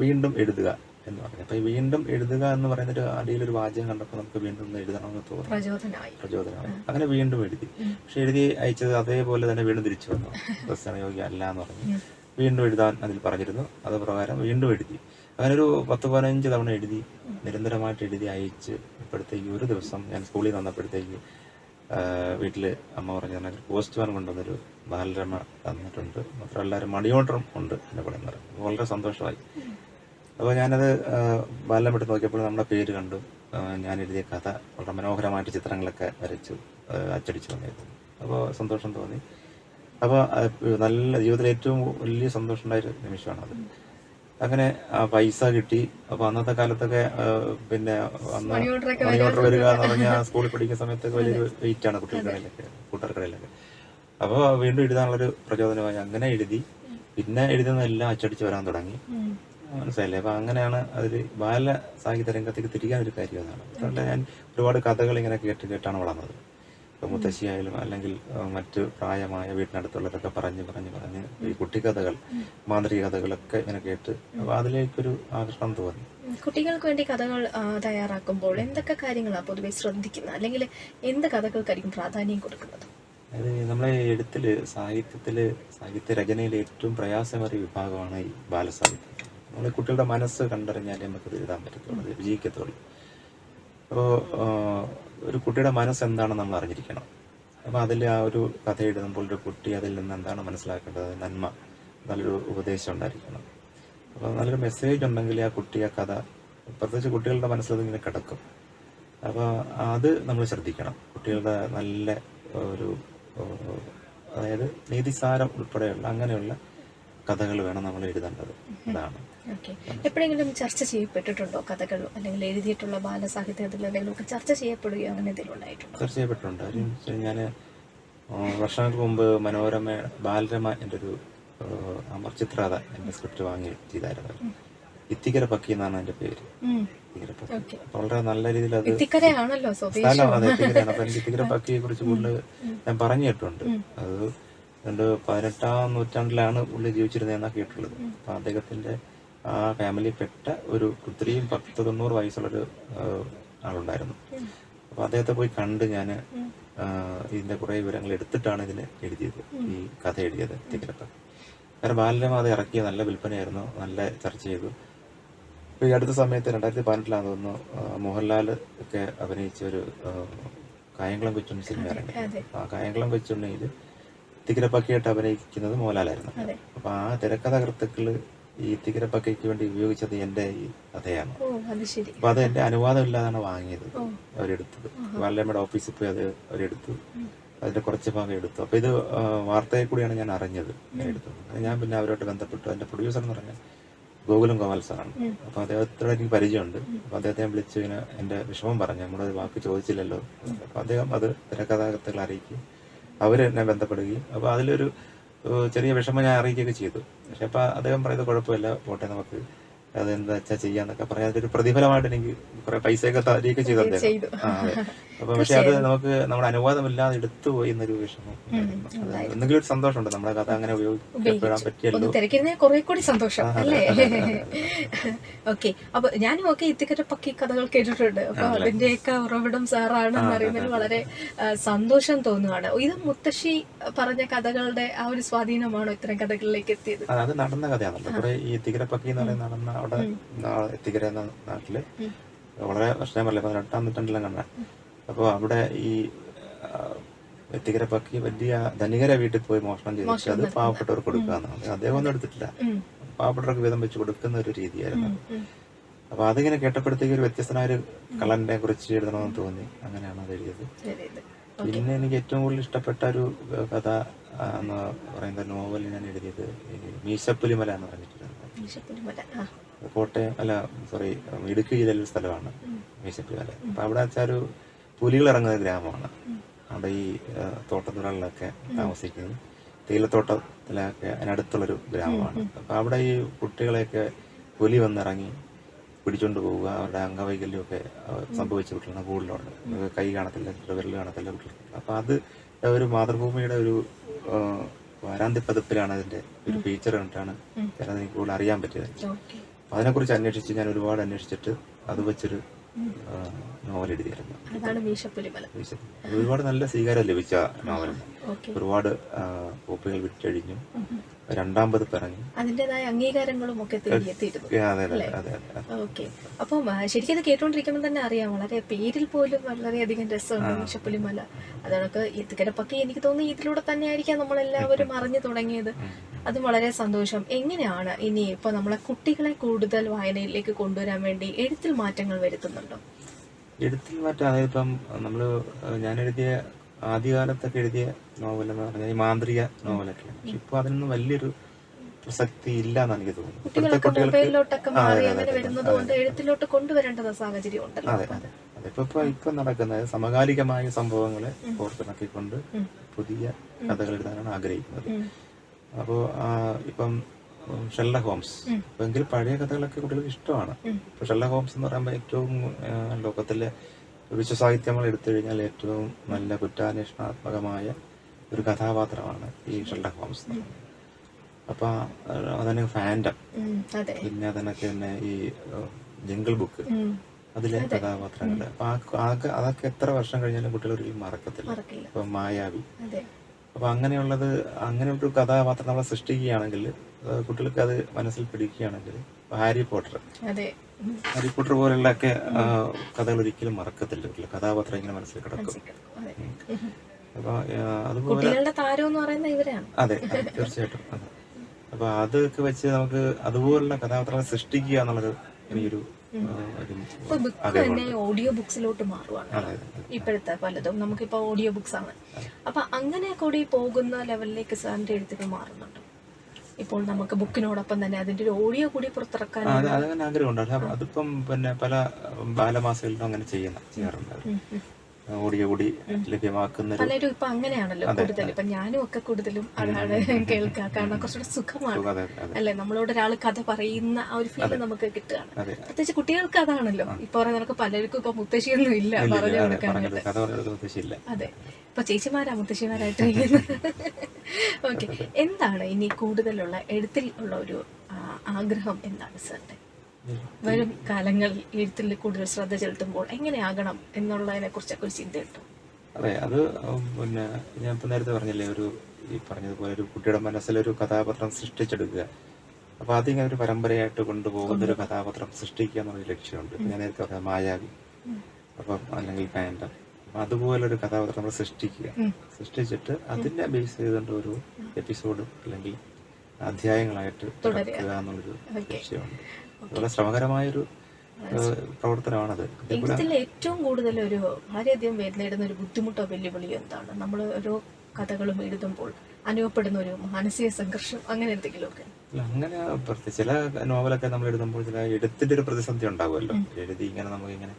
വീണ്ടും എഴുതുക. എന്ന് പറഞ്ഞു. അപ്പോൾ വീണ്ടും എഴുതുക എന്ന് പറയുന്നൊരു ഒരു വാചകം കണ്ടപ്പോൾ നമുക്ക് വീണ്ടും ഒന്ന് എഴുതണമെന്ന് തോന്നി. പ്രചോദനമായി. അങ്ങനെ വീണ്ടും എഴുതി. പക്ഷെ എഴുതി അയച്ചത് അതേപോലെ തന്നെ വീണ്ടും തിരിച്ചു വന്നു. പ്രസ്ഥാന യോഗ്യം അല്ല എന്ന് പറഞ്ഞു. വീണ്ടും എഴുതാൻ അതിൽ പറഞ്ഞിരുന്നു. അത് പ്രകാരം വീണ്ടും എഴുതി. അങ്ങനെ ഒരു പത്ത് പതിനഞ്ച് തവണ എഴുതി. നിരന്തരമായിട്ട് എഴുതി അയച്ച് ഇപ്പോഴത്തേക്ക് ഒരു ദിവസം ഞാൻ സ്കൂളിൽ വന്നപ്പോഴത്തേക്ക് വീട്ടിൽ അമ്മ പറഞ്ഞു തന്നെ പോസ്റ്റ് മാൻ കൊണ്ടുവന്നൊരു ബാലരമ തന്നിട്ടുണ്ട്. മാത്രമല്ല ഒരു മണിയോട്ടറും ഉണ്ട് എന്നെ പറയുന്നത്. വളരെ സന്തോഷമായി. അപ്പോൾ ഞാനത് ബാലം എടുത്ത് നോക്കിയപ്പോൾ നമ്മുടെ പേര് കണ്ടു. ഞാൻ എഴുതിയ കഥ വളരെ മനോഹരമായിട്ട് ചിത്രങ്ങളൊക്കെ വരച്ചു അച്ചടിച്ചു തന്നെയായിരുന്നു അപ്പോൾ സന്തോഷം തോന്നി. അപ്പോൾ നല്ല ജീവിതത്തിൽ ഏറ്റവും വലിയ സന്തോഷം ഉണ്ടായ നിമിഷമാണ് അത് അങ്ങനെ ആ പൈസ കിട്ടി. അപ്പൊ അന്നത്തെ കാലത്തൊക്കെ പിന്നെ അന്ന് മണി ഓർഡർ വരിക എന്ന് പറഞ്ഞാൽ സ്കൂളിൽ പഠിക്കുന്ന സമയത്തൊക്കെ വലിയൊരു വെയിറ്റ് ആണ് കുട്ടികൾക്കിടയിലൊക്കെ കൂട്ടർക്കടയിലൊക്കെ അപ്പോൾ വീണ്ടും എഴുതാനുള്ളൊരു പ്രചോദനമായി. അങ്ങനെ എഴുതി. പിന്നെ എഴുതുന്നതെല്ലാം അച്ചടിച്ച് വരാൻ തുടങ്ങി. മനസ്സിലായില്ലേ? അപ്പൊ അങ്ങനെയാണ് അതൊരു ബാല സാഹിത്യ രംഗത്തേക്ക് തിരികാൻ ഒരു കാര്യം അതാണ് അതുകൊണ്ട് ഞാൻ ഒരുപാട് കഥകൾ ഇങ്ങനെ കേട്ട് കേട്ടാണ് വളർന്നത്. ഇപ്പൊ മുത്തശ്ശിയായാലും അല്ലെങ്കിൽ മറ്റ് പ്രായമായ വീട്ടിനടുത്തുള്ളവരൊക്കെ പറഞ്ഞ് പറഞ്ഞ് പറഞ്ഞ് ഈ കുട്ടിക്കഥകൾ മാന്ത്രിക കഥകളൊക്കെ ഇങ്ങനെ കേട്ട് അപ്പൊ അതിലേക്കൊരു ആകർഷണം തോന്നി. കുട്ടികൾക്ക് വേണ്ടി കഥകൾ തയ്യാറാക്കുമ്പോൾ എന്തൊക്കെ കാര്യങ്ങളാണ് പൊതുവെ ശ്രദ്ധിക്കുന്നത്? അല്ലെങ്കിൽ എന്ത് കഥകൾക്കായിരിക്കും പ്രാധാന്യം കൊടുക്കുന്നത്? അത് നമ്മളെ എഴുത്തിൽ സാഹിത്യത്തിൽ സാഹിത്യ രചനയിലെ ഏറ്റവും പ്രയാസമേറിയ വിഭാഗമാണ് ഈ ബാലസാഹിത്യം. നമ്മൾ കുട്ടികളുടെ മനസ്സ് കണ്ടറിഞ്ഞാലേ നമുക്ക് എഴുതാൻ പറ്റത്തുള്ളൂ. വിജയിക്കത്തുള്ളൂ. അപ്പോൾ ഒരു കുട്ടിയുടെ മനസ്സ് എന്താണെന്ന് നമ്മൾ അറിഞ്ഞിരിക്കണം. അപ്പോൾ അതിൽ ആ ഒരു കഥ എഴുതുമ്പോൾ ഒരു കുട്ടി അതിൽ നിന്ന് എന്താണ് മനസ്സിലാക്കേണ്ടത്? നന്മ നല്ലൊരു ഉപദേശം ഉണ്ടായിരിക്കണം. അപ്പോൾ നല്ലൊരു മെസ്സേജ് ഉണ്ടെങ്കിൽ ആ കുട്ടി ആ കഥ പ്രത്യേകിച്ച് കുട്ടികളുടെ മനസ്സിൽ അതിങ്ങനെ കിടക്കും. അപ്പോൾ അത് നമ്മൾ ശ്രദ്ധിക്കണം. കുട്ടികളുടെ നല്ല ഒരു അതായത് നീതിസാരം ഉൾപ്പെടെയുള്ള അങ്ങനെയുള്ള കഥകൾ വേണം നമ്മൾ എഴുതേണ്ടത്. അതാണ്. ഓക്കെ. എപ്പോഴെങ്കിലും ചർച്ച ചെയ്യപ്പെട്ടിട്ടുണ്ടോ കഥകൾ? അല്ലെങ്കിൽ എഴുതിയിട്ടുള്ള ബാലസാഹിത്യത്തിൽ എന്തെങ്കിലും ഒക്കെ ചർച്ച ചെയ്യപ്പെടുകയോ അങ്ങനെ എന്തെങ്കിലും ഉണ്ടായിട്ടുണ്ടോ? ചർച്ച ചെയ്യപ്പെട്ടിട്ടുണ്ട്. ഞാൻ വർഷങ്ങൾക്ക് മുമ്പ് മനോരമ ബാലരമ എന്റെ ഒരു അമർ ചിത്രാത എന്റെ സ്ക്രിപ്റ്റ് വാങ്ങി ചെയ്തായിരുന്നു. ഇത്തിക്കര പക്കി എന്നാണ് എന്റെ പേര്. വളരെ നല്ല രീതിയിൽ അത് സ്ഥലമാണ്. സ്ഥലം അതെ ഇത്തിക്കരയാണ്. അപ്പൊ എനിക്ക് ഇത്തിക്കര പക്കിയെ കുറിച്ച് കൂടുതൽ ഞാൻ പറഞ്ഞു കേട്ടുണ്ട് അത് പതിനെട്ടാം നൂറ്റാണ്ടിലാണ് പുള്ളി ജീവിച്ചിരുന്നതെന്നാ കേട്ടുള്ളത് അപ്പൊ അദ്ദേഹത്തിന്റെ ആ ഫാമിലി പെട്ട ഒരു ഒത്തിരിയും പത്ത് തൊണ്ണൂറ് വയസ്സുള്ളൊരു ആളുണ്ടായിരുന്നു. അപ്പൊ അദ്ദേഹത്തെ പോയി കണ്ട് ഞാൻ ഇതിന്റെ കുറെ വിവരങ്ങൾ എടുത്തിട്ടാണ് ഇതിന് എഴുതിയത് ഈ കഥ എഴുതിയത് തിക്കരത്ത് കാരണം ബാലരമ അത് ഇറക്കിയ നല്ല വിൽപ്പനയായിരുന്നു നല്ല ചർച്ച ചെയ്തു. ഇപ്പൊ ഈ അടുത്ത സമയത്ത് രണ്ടായിരത്തി പതിനെട്ടിലാന്ന് തോന്നുന്നു മോഹൻലാൽ ഒക്കെ അഭിനയിച്ച ഒരു കായംകുളം കൊച്ചുണ്ണി സിനിമ ഇറങ്ങി. ആ കായംകുളം കൊച്ചുണ്ണിയിൽ തിക്കരപ്പക്കിയായിട്ട് അഭിനയിക്കുന്നത് മോഹൻലാലായിരുന്നു. അതെ. അപ്പൊ ആ തിരക്കഥാകൃത്തുക്കൾ ഈ തിക്കിരപ്പക്കയ്ക്ക് വേണ്ടി ഉപയോഗിച്ചത് എന്റെ ഈ കഥയാണ്. അപ്പൊ അത് എന്റെ അനുവാദം ഇല്ലാതാണ് വാങ്ങിയത്. അവരെടുത്തത്. വാലമ്മയുടെ ഓഫീസിൽ പോയി അത് അവരെടുത്തു. അതിന്റെ കുറച്ച് ഭാഗം എടുത്തു. അപ്പൊ ഇത് വാർത്തയെ വാർത്തയിൽ കൂടിയാണ് ഞാൻ അറിഞ്ഞത്. ഞാൻ എടുത്തത് ഞാൻ പിന്നെ അവരോട്ട് ബന്ധപ്പെട്ടു. എന്റെ പ്രൊഡ്യൂസർ എന്ന് പറഞ്ഞാൽ ഗോകുലം ഗോപാൽ സാറാണ്. അപ്പൊ അദ്ദേഹത്തോട് എനിക്ക് പരിചയമുണ്ട്. അപ്പൊ അദ്ദേഹത്തെ ഞാൻ വിളിച്ചു ഇങ്ങനെ എന്റെ വിഷമം പറഞ്ഞു. നമ്മളൊരു വാക്ക് ചോദിച്ചില്ലല്ലോ. അപ്പൊ അദ്ദേഹം അത് തിരക്കഥാകൃത്തുകൾ അറിയിക്കും അവർ എന്നെ ബന്ധപ്പെടുകയും. അപ്പൊ അതിലൊരു ചെറിയ വിഷമം ഞാൻ അറിയിക്കുകയൊക്കെ ചെയ്തു. പക്ഷെ അപ്പൊ അദ്ദേഹം പറയുന്നത് കുഴപ്പമില്ല. പോട്ടെ നമുക്ക് അതെന്താ വെച്ചാൽ ചെയ്യാന്നൊക്കെ പറയാം അതൊരു പ്രതിഫലമായിട്ട് എനിക്ക് കുറെ പൈസയൊക്കെ തരികയൊക്കെ ചെയ്തു അദ്ദേഹം. ആ, അതെ. അപ്പൊ പക്ഷെ അത് നമുക്ക് നമ്മുടെ അനുവാദമില്ലാതെ എടുത്തു പോയി എന്നൊരു വിഷമം എന്തെങ്കിലും ഒരു സന്തോഷമുണ്ട്. നമ്മുടെ കഥ അങ്ങനെ ഉപയോഗിക്കപ്പെടാൻ പറ്റിയല്ലോ. തിരക്കിരുന്നേ കുറെ കൂടി സന്തോഷം അല്ലേ? ഓക്കെ. അപ്പൊ ഞാനും ഒക്കെ ഇത്തിക്കറ്റ പക്കി കഥകൾ കേട്ടിട്ടുണ്ട്. അപ്പൊ അതിന്റെയൊക്കെ ഉറവിടം സാറാണെന്ന് അറിയുന്നതിൽ വളരെ സന്തോഷം തോന്നുകയാണ് ഇത് മുത്തശ്ശി പറഞ്ഞ കഥകളുടെ ആ ഒരു സ്വാധീനമാണോ ഇത്തരം കഥകളിലേക്ക് എത്തിയത്? അത് നടന്ന കഥയാണല്ലോ. കുറെ ഈ തിഗരപ്പക്കി എന്ന് പറയുന്ന നടന്ന അവിടെ തിഗര എന്ന നാട്ടിൽ വളരെ വർഷം പറയില്ല പതിനെട്ടാം നൂറ്റാണ്ടിലും കണ്ട അപ്പൊ അവിടെ ഈ തിഗരപ്പക്കി വലിയ ധനികര വീട്ടിൽ പോയി മോഷണം ചെയ്തിട്ട് അത് പാവപ്പെട്ടവർക്ക് കൊടുക്കാന്നാണ് അദ്ദേഹം ഒന്നും എടുത്തിട്ടില്ല. പാവപ്പെട്ടവർക്ക് വീതം വെച്ച് കൊടുക്കുന്ന ഒരു രീതിയായിരുന്നു. അപ്പൊ അതിങ്ങനെ കേട്ടപ്പോഴത്തേക്ക് ഒരു വ്യത്യസ്തനായ ഒരു കള്ളനെ കുറിച്ച് എഴുതണമെന്ന് തോന്നി. അങ്ങനെയാണ് അത് എഴുതിയത്. പിന്നെ എനിക്ക് ഏറ്റവും കൂടുതൽ ഇഷ്ടപ്പെട്ട ഒരു കഥ എന്ന് പറയുന്ന നോവൽ ഞാൻ എഴുതിയത് മീശപ്പുലിമല എന്ന് പറഞ്ഞിട്ടുണ്ട്. കോട്ടയം അല്ല സോറി ഇടുക്കി ജില്ലയിലെ സ്ഥലമാണ് മീശപ്പുലിമല. അപ്പൊ അവിടെ വെച്ചാൽ ഒരു പുലികൾ ഇറങ്ങുന്ന ഗ്രാമമാണ്. അവിടെ ഈ തോട്ടത്തിനുള്ളിലൊക്കെ താമസിക്കുന്നത് തേയിലത്തോട്ടത്തിലൊക്കെ അതിനടുത്തുള്ളൊരു ഗ്രാമമാണ്. അപ്പൊ അവിടെ ഈ കുട്ടികളെയൊക്കെ പുലി വന്നിറങ്ങി പിടിച്ചോണ്ട് പോവുക. അവരുടെ അംഗവൈകല്യമൊക്കെ സംഭവിച്ച കുട്ടികളാണ് കൂടുതലുണ്ട് കൈ കാണത്തില്ല വിരൽ കാണത്തില്ല കുട്ടികൾക്ക്. അപ്പൊ അത് ഒരു മാതൃഭൂമിയുടെ ഒരു വാരാന്തി വാരാന്ത്യ പതിപ്പിലാണ് അതിന്റെ ഒരു ഫീച്ചർ കണ്ടിട്ടാണ് ഞാനത് എനിക്ക് കൂടുതൽ അറിയാൻ പറ്റിയത്. അതിനെക്കുറിച്ച് അന്വേഷിച്ച് ഞാൻ ഒരുപാട് അന്വേഷിച്ചിട്ട് അത് വെച്ചൊരു നോവൽ എഴുതിയായിരുന്നു ഒരുപാട് നല്ല സ്വീകാരം ലഭിച്ച നോവലാണ്. ഓക്കെ ഒരുപാട് കോപ്പികൾ വിറ്റഴിഞ്ഞു. രണ്ടാം പറഞ്ഞു അതിന്റെതായ അതിന്റേതായ അംഗീകാരങ്ങളും ഒക്കെ അതെ അതെ അതെ അതെ ഓക്കെ അപ്പം ശരിക്കും ഇത് കേട്ടോണ്ടിരിക്കുമ്പോൾ തന്നെ അറിയാം. വളരെ പേരിൽ പോലും വളരെയധികം രസമുണ്ട് മീശപ്പുലിമല അതൊക്കെ ഇതുകരപ്പൊക്കെ എനിക്ക് തോന്നുന്നു ഇതിലൂടെ തന്നെ ആയിരിക്കാം നമ്മളെല്ലാവരും അറിഞ്ഞു തുടങ്ങിയത്. അത് വളരെ സന്തോഷം. എങ്ങനെയാണ് ഇനി ഇപ്പൊ നമ്മളെ കുട്ടികളെ കൂടുതൽ വായനയിലേക്ക് കൊണ്ടുവരാൻ വേണ്ടി എഴുത്തിൽ മാറ്റങ്ങൾ വരുത്തുന്നുണ്ടോ? എഴുത്തിൽ മാറ്റം അതായത് ഇപ്പം നമ്മൾ ഞാൻ എഴുതിയ ആദ്യകാലത്തൊക്കെ എഴുതിയ നോവൽ എന്ന് പറഞ്ഞാൽ ഈ മാന്ത്രിക നോവലൊക്കെയാണ്. പക്ഷെ ഇപ്പൊ അതിനൊന്നും വലിയൊരു പ്രസക്തി ഇല്ല എന്നാണ് എനിക്ക് തോന്നുന്നത്. ഇപ്പോഴത്തെ കുട്ടികളൊക്കെ മൊബൈലിലോട്ടൊക്കെ ആ, മാറി അതെ, അങ്ങനെ അതെ, വരുന്നത് കൊണ്ട് എഴുത്തിലോട്ട് കൊണ്ടുവരേണ്ടത് സാഹചര്യം ഉണ്ടല്ലോ അതെ അതെ. അതെ. ഇപ്പൊ ഇപ്പൊ നടക്കുന്നത് സമകാലികമായ സംഭവങ്ങളെ ഓർത്തിണക്കിക്കൊണ്ട് പുതിയ കഥകൾ എഴുതാനാണ് ആഗ്രഹിക്കുന്നത്. അപ്പോ ഇപ്പം ഷെല്ല ഹോംസ്. എങ്കിൽ പഴയ കഥകളൊക്കെ കുട്ടികൾക്ക് ഇഷ്ടമാണ്. ഇപ്പൊ ഷെല്ല ഹോംസ് എന്ന് പറയുമ്പോൾ ഏറ്റവും ലോകത്തിലെ വിശ്വസാഹിത്യങ്ങൾ എടുത്തു കഴിഞ്ഞാൽ ഏറ്റവും നല്ല കുറ്റാന്വേഷണാത്മകമായ ഒരു കഥാപാത്രമാണ് ഈ ഷെൽഡർ ഹോംസ്. അപ്പൊ അതന്നെ ഫാൻഡം പിന്നെ അതിനൊക്കെ തന്നെ ഈ ജംഗിൾ ബുക്ക്. അതിലെ കഥാപാത്രങ്ങൾ അപ്പൊ അതൊക്കെ എത്ര വർഷം കഴിഞ്ഞാലും കുട്ടികൾ ഒരിക്കലും മറക്കത്തില്ല. അപ്പൊ ഇപ്പൊ മായാവി. അപ്പൊ അങ്ങനെയുള്ളത് അങ്ങനെ ഒരു കഥാപാത്രം നമ്മളെ സൃഷ്ടിക്കുകയാണെങ്കിൽ കുട്ടികൾക്ക് അത് മനസ്സിൽ പിടിക്കുകയാണെങ്കിൽ ഹാരി പോട്ടർ. ഹാരി പോട്ടർ പോലുള്ളൊക്കെ ആ, കഥകൾ ഒരിക്കലും മറക്കത്തില്ല. കഥാപാത്രം ഇങ്ങനെ മനസ്സിൽ കിടക്കും. കുട്ടികളുടെ താരം എന്ന് പറയുന്ന ഇവരാണ്. അതെ തീർച്ചയായിട്ടും. അതെ. അപ്പൊ അതൊക്കെ വെച്ച് നമുക്ക് അതുപോലുള്ള കഥാപാത്രങ്ങൾ സൃഷ്ടിക്കുക എന്നുള്ളത് എനിക്കൊരു ആ, ഒരു ഇപ്പൊ ബുക്ക് തന്നെ ഓഡിയോ ബുക്സിലോട്ട് മാറുവാണ്. ഇപ്പോഴത്തെ പലതും നമുക്കിപ്പോ ഓഡിയോ ബുക്സ് ആണ്. അപ്പൊ അങ്ങനെ കൂടി പോകുന്ന ലെവലിലേക്ക് സാറിന്റെ എഴുത്തുകൾ മാറുന്നുണ്ട്? ഇപ്പോൾ നമുക്ക് ബുക്കിനോടൊപ്പം തന്നെ അതിന്റെ ഒരു ഓഡിയോ കൂടി പുറത്തിറക്കാൻ അതങ്ങനെ ആഗ്രഹമുണ്ട്. അത് അതിപ്പം പിന്നെ പല ബാലമാസികളിലും അങ്ങനെ ചെയ്യുന്ന ചെയ്യാറുണ്ട്. ഓഡിയോ കൂടി ലഭ്യമാക്കുന്ന പലരും ഇപ്പൊ അങ്ങനെയാണല്ലോ കൂടുതൽ. ഇപ്പൊ ഞാനും ഒക്കെ കൂടുതലും അതാണ് കേൾക്കുക കാരണം കുറച്ചുകൂടെ സുഖമാണ്. അല്ലെ? നമ്മളോട് ഒരാൾ കഥ പറയുന്ന ആ ഒരു ഫീൽ നമുക്ക് കിട്ടുകയാണ്. പ്രത്യേകിച്ച് കുട്ടികൾക്ക് അതാണല്ലോ. ഇപ്പൊ നമുക്ക് പലർക്കും ഇപ്പൊ മുത്തശ്ശിയൊന്നും ഇല്ല പറഞ്ഞു കൊടുക്കാനായിട്ട് അതെ. ഇപ്പൊ ചേച്ചിമാരാ മുത്തശ്ശിമാരായിട്ട് ഓക്കെ എന്താണ് ഇനി കൂടുതലുള്ള എഴുത്തിൽ ഉള്ള ഒരു ആഗ്രഹം എന്താണ് സാറിന്റെ വരും കാലങ്ങൾ എഴുത്തിൽ കൂടുതൽ ശ്രദ്ധ ചെലുത്തുമ്പോൾ എങ്ങനെയാകണം എന്നുള്ളതിനെ കുറിച്ചൊക്കെ ഒരു ചിന്ത കിട്ടും അതെ അത് പിന്നെ ഞാൻ ഇപ്പൊ നേരത്തെ പറഞ്ഞില്ലേ ഒരു ഈ പറഞ്ഞതുപോലെ ഒരു കുട്ടിയുടെ മനസ്സിലൊരു കഥാപാത്രം സൃഷ്ടിച്ചെടുക്കുക. അപ്പൊ അതിങ്ങനെ ഒരു പരമ്പരയായിട്ട് കൊണ്ടുപോകുന്ന ഒരു കഥാപാത്രം സൃഷ്ടിക്കുക എന്നുള്ള ലക്ഷ്യമുണ്ട്. ഞാൻ നേരത്തെ പറഞ്ഞ മായാവി അപ്പം അല്ലെങ്കിൽ പാൻഡം അപ്പൊ അതുപോലൊരു കഥാപാത്രം നമ്മൾ സൃഷ്ടിക്കുക. സൃഷ്ടിച്ചിട്ട് അതിനെ ബേസ് ചെയ്തുകൊണ്ട് ഒരു എപ്പിസോഡ് അല്ലെങ്കിൽ അധ്യായങ്ങളായിട്ട് തുടരുക. എന്നുള്ളൊരു ലക്ഷ്യമുണ്ട്. വളരെ ശ്രമകരമായൊരു പ്രവർത്തനമാണത്. ഇതേപോലെ ഏറ്റവും കൂടുതൽ ഒരു വളരെയധികം നേരിടുന്ന ഒരു ബുദ്ധിമുട്ടോ വെല്ലുവിളിയോ എന്താണ്? നമ്മൾ ഓരോ കഥകളും എഴുതുമ്പോൾ അനുഭവപ്പെടുന്ന ഒരു മാനസിക സംഘർഷം അങ്ങനെ എന്തെങ്കിലുമൊക്കെ? അങ്ങനെ ചില നോവലൊക്കെ നമ്മൾ എഴുതുമ്പോൾ ചില എഴുത്തിന്റെ ഒരു പ്രതിസന്ധി ഉണ്ടാവുമല്ലോ. എഴുതി ഇങ്ങനെ നമുക്ക് ഇങ്ങനെ